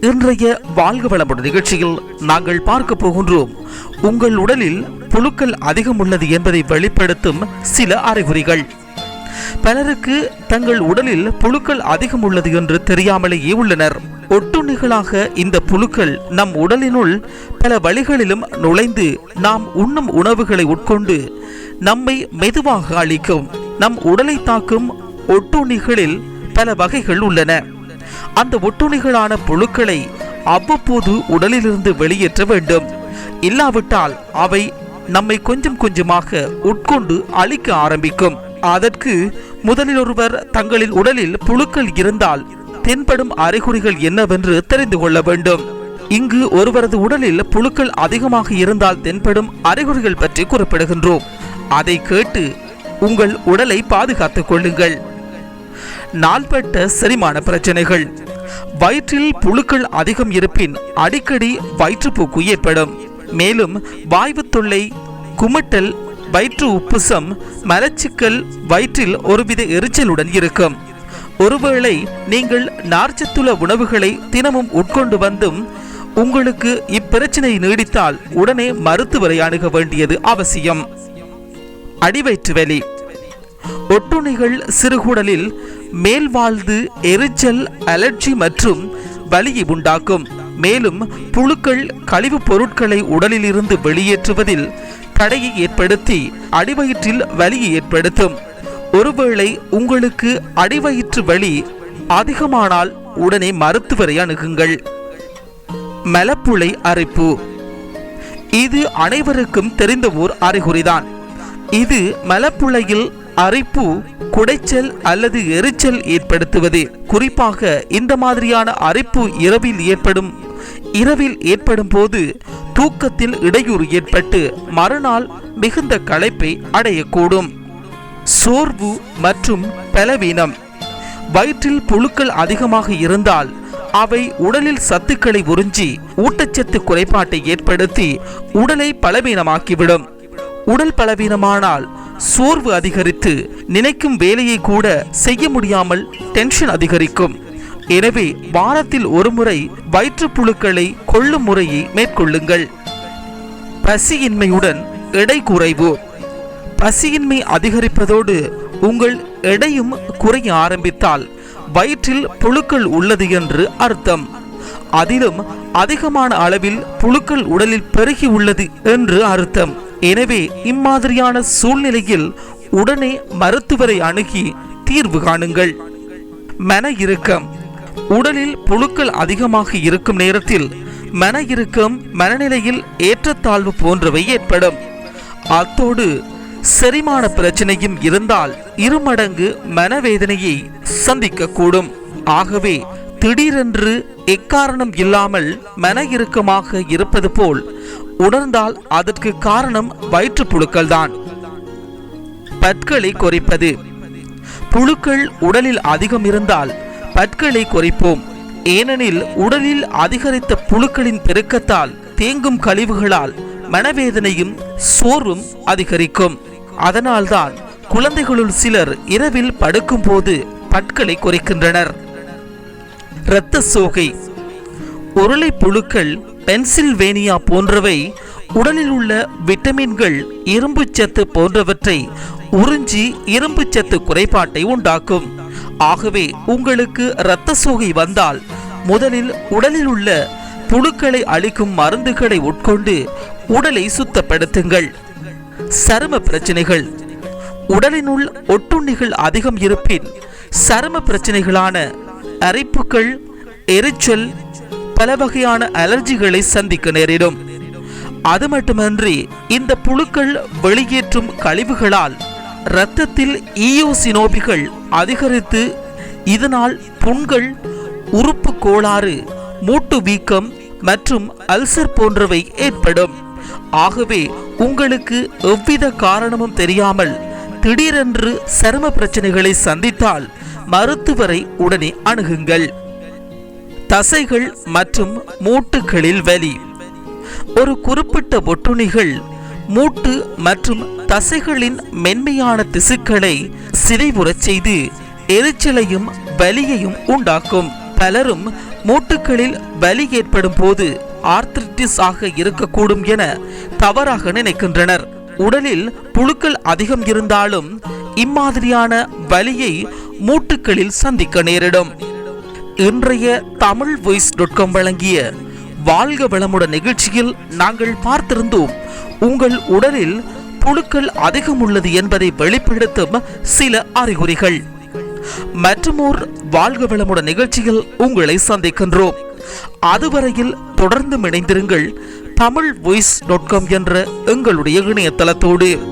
இன்றைய வாழ்க வளமுடன் நிகழ்ச்சியில் நாங்கள் பார்க்க போகின்றோம். உங்கள் உடலில் புழுக்கள் அதிகம் உள்ளது என்பதை வெளிப்படுத்தும் சில அறிகுறிகள். பலருக்கு தங்கள் உடலில் புழுக்கள் அதிகம் உள்ளது என்று தெரியாமலேயே உள்ளனர். ஒட்டுண்ணிகளாக இந்த புழுக்கள் நம் உடலினுள் பல வழிகளிலும் நுழைந்து நாம் உண்ணும் உணவுகளை உட்கொண்டு நம்மை மெதுவாக அழிக்கும். நம் உடலை தாக்கும் ஒட்டுண்ணிகளில் பல வகைகள் உள்ளன. அந்த ஒட்டுண்ணிகளான புழுக்களை அவ்வப்போது உடலிலிருந்து வெளியேற்ற வேண்டும். இல்லாவிட்டால் அவை நம்மை கொஞ்சம் கொஞ்சமாக உட்கொண்டு அழிக்க ஆரம்பிக்கும். அதற்கு முதலில் ஒருவர் தங்களின் உடலில் புழுக்கள் இருந்தால் தென்படும் அறிகுறிகள் என்னவென்று தெரிந்து கொள்ள வேண்டும். இங்கு ஒருவரது உடலில் புழுக்கள் அதிகமாக இருந்தால் தென்படும் அறிகுறிகள் பற்றி குறிப்பிடுகின்றோம். அதை கேட்டு உங்கள் உடலை பாதுகாத்துக் கொள்ளுங்கள். நாள்பட்ட செரிமான பிரச்சனைகள். வயிற்றில் புழுக்கள் அதிகம் இருப்பின் அடிக்கடி வயிற்றுப்போக்கு ஏற்படும். மேலும் வாய்வு தொல்லை குமட்டல் வயிற்று உப்புசம் மலச்சிக்கல் வயிற்றில் ஒருவித எரிச்சலுடன் இருக்கும். ஒருவேளை நீங்கள் நார்ச்சத்துள்ள உணவுகளை தினமும் உட்கொண்டு வந்தும் உங்களுக்கு இப்பிரச்சனை நீடித்தால் உடனே மருத்துவரை அணுக வேண்டியது அவசியம். அடிவயிற்று வலி. ஒட்டுண்ணிகள் சிறுகுடலில் மேல் வாழ்ந்து எரிச்சல் அலர்ஜி மற்றும் வலியை உண்டாக்கும். மேலும் புழுக்கள் கழிவுப் பொருட்களை உடலிலிருந்து வெளியேற்றுவதில் தடையை ஏற்படுத்தி அடிவயிற்றில் வலியை ஏற்படுத்தும். ஒருவேளை உங்களுக்கு அடிவயிற்று வலி அதிகமானால் உடனே மருத்துவரை அணுகுங்கள். மலப்புளை அரைப்பு. இது அனைவருக்கும் தெரிந்த ஓர் அறிகுறிதான். இது மலப்புழையில் அரிப்பு குடைச்சல் அல்லது எரிச்சல் ஏற்படுத்துவது. குறிப்பாக இந்த மாதிரியான அரிப்பு இரவில் ஏற்படும் இரவில் ஏற்படும் போது தூக்கத்தில் இடையூறு ஏற்பட்டு மறுநாள் மிகுந்த களைப்பை அடையக்கூடும். சோர்வு மற்றும் பலவீனம். வயிற்றில் புழுக்கள் அதிகமாக இருந்தால் அவை உடலில் சத்துக்களை உறிஞ்சி ஊட்டச்சத்து குறைபாட்டை ஏற்படுத்தி உடலை பலவீனமாக்கிவிடும். உடல் பலவீனமானால் சோர்வு அதிகரித்து நினைக்கும் வேலையை கூட செய்ய முடியாமல் டென்ஷன் அதிகரிக்கும். எனவே வாரத்தில் ஒருமுறை வயிற்றுப்புழுக்களை கொள்ளும் முறையை மேற்கொள்ளுங்கள். பசியின்மையுடன் எடை குறைவு. பசியின்மை அதிகரிப்பதோடு உங்கள் எடையும் குறைய ஆரம்பித்தால் வயிற்றில் புழுக்கள் உள்ளது என்று அர்த்தம். அதிலும் அதிகமான அளவில் புழுக்கள் உடலில் பெருகி உள்ளது என்று அர்த்தம். எனவே இம்மாதிரியான சூழ்நிலையில் உடனே மருத்துவரை அணுகி தீர்வு காணுங்கள். மன இறுக்கம். உடலில் புழுக்கள் அதிகமாக இருக்கும் நேரத்தில் மன இறுக்கம் மனநிலையில் ஏற்றத்தாழ்வு போன்றவை ஏற்படும். அத்தோடு செரிமான பிரச்சனையும் இருந்தால் இருமடங்கு மனவேதனையை சந்திக்கக்கூடும். ஆகவே திடீரென்று எக்காரணம் இல்லாமல் மன இறுக்கமாக இருப்பது போல் உணர்ந்தால் அதற்கு காரணம் வயிற்றுப்புழுக்கள் தான். பற்களை குறைப்பது. புழுக்கள் உடலில் அதிகம் இருந்தால் பற்களை குறைப்போம். ஏனெனில் உடலில் அதிகரித்த புழுக்களின் பெருக்கத்தால் தேங்கும் கழிவுகளால் மனவேதனையும் சோர்வும் அதிகரிக்கும். அதனால்தான் குழந்தைகளுள் சிலர் இரவில் படுக்கும்போது பற்களை குறைக்கின்றனர். இரத்த சோகை உருளை புழுக்கள் பென்சில்வேனியா போன்றவை உடலில் உள்ள விட்டமின்கள் இரும்புச்சத்து போன்றவற்றை உறிஞ்சி இரும்புச்சத்து குறைபாட்டை உண்டாக்கும். ஆகவே உங்களுக்கு இரத்த சோகை வந்தால் முதலில் உடலில் உள்ள புழுக்களை அழிக்கும் மருந்துகளை உட்கொண்டு உடலை சுத்தப்படுத்துங்கள். சரும பிரச்சனைகள் உடலினுள் ஒட்டுண்ணிகள் அதிகம் இருப்பின் சரும பிரச்சனைகளான அரிப்புகள் எரிச்சல் பல வகையான அலர்ஜிகளை சந்திக்க நேரிடும். அது மட்டுமன்றி இந்த புழுக்கள் வெளியேற்றும் கழிவுகளால் இரத்தத்தில் ஈயோசினோபிகள் அதிகரித்து இதனால் புண்கள் உறுப்பு கோளாறு மூட்டு வீக்கம் மற்றும் அல்சர் போன்றவை ஏற்படும். ஆகவே உங்களுக்கு எவ்வித காரணமும் தெரியாமல் திடீரென்று சரும பிரச்சனைகளை சந்தித்தால் மருத்துவரை உடனே அணுகுங்கள். தசைகள் மற்றும் மூட்டுகளில் வலி. ஒரு குறிப்பிட்ட ஒட்டுண்ணிகள் மூட்டு மற்றும் தசைகளின் மென்மையான திசுக்களை சிதைவுறச் செய்து எரிச்சலையும் வலியையும் உண்டாக்கும். பலரும் மூட்டுகளில் வலி ஏற்படும் போது ஆர்த்ரிட்டிஸ் ஆக இருக்கக்கூடும் என தவறாக நினைக்கின்றனர். உடலில் புழுக்கள் அதிகம் இருந்தாலும் இம்மாதிரியான வலியை மூட்டுகளில் சந்திக்க நேரிடும். இன்றைய தமிழ் வாய்ஸ் டாட் காம் வழங்கிய வாழ்க வளமுடன் நிகழ்ச்சியில் நாங்கள் பார்த்திருந்தோம். உங்கள் உடலில் புழுக்கள் அதிகம் உள்ளது என்பதை வெளிப்படுத்தும் சில அறிகுறிகள். மற்றுமோர் வாழ்க வளமுடன் நிகழ்ச்சியில் உங்களை சந்திக்கின்றோம். அதுவரையில் தொடர்ந்து இணைந்திருங்கள் தமிழ் வாய்ஸ் டாட் காம் என்ற எங்களுடைய இணையதளத்தோடு.